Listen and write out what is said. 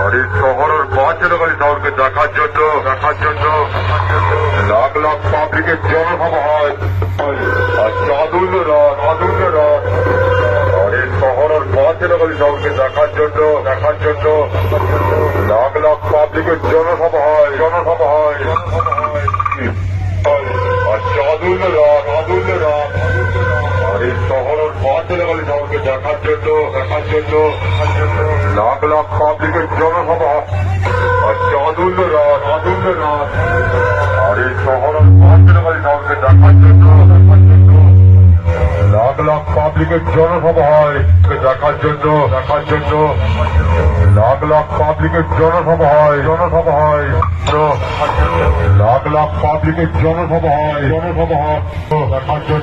আর এই শহরের পাঁচেরকালী শহরকে দেখার জন্য দেখার জন্য লাখ লাখ পাবলিকের জনসভা হয়। আর চাদুল্য রাত আদুল্য রাত আর এই শহরের পাঁচেরকালী শহরকে দেখার জন্য দেখার জন্য লাখ লাখ পাবলিকের জনসভা হয় জনসভা হয়। আর চাদুল্য রাত আদুল্য রাত শহরের পথের দেখার জন্য দেখার জন্য। লাখ লাখ পাবলিকের জনসভা। আর চাদুল্য রাত চাদুল্য রাত। আর এই শহরের পথের বলি দেখার জন্য। লাখ লাখ পাবলিকের জনসভা হয় দেখার জন্য দেখার জন্য। লাখ লাখ পাবলিকের জনসভা হয় জনসভা হয়। লাখ লাখ পাবলিকের জনসভা হয়, জনসভা দেখার জন্য।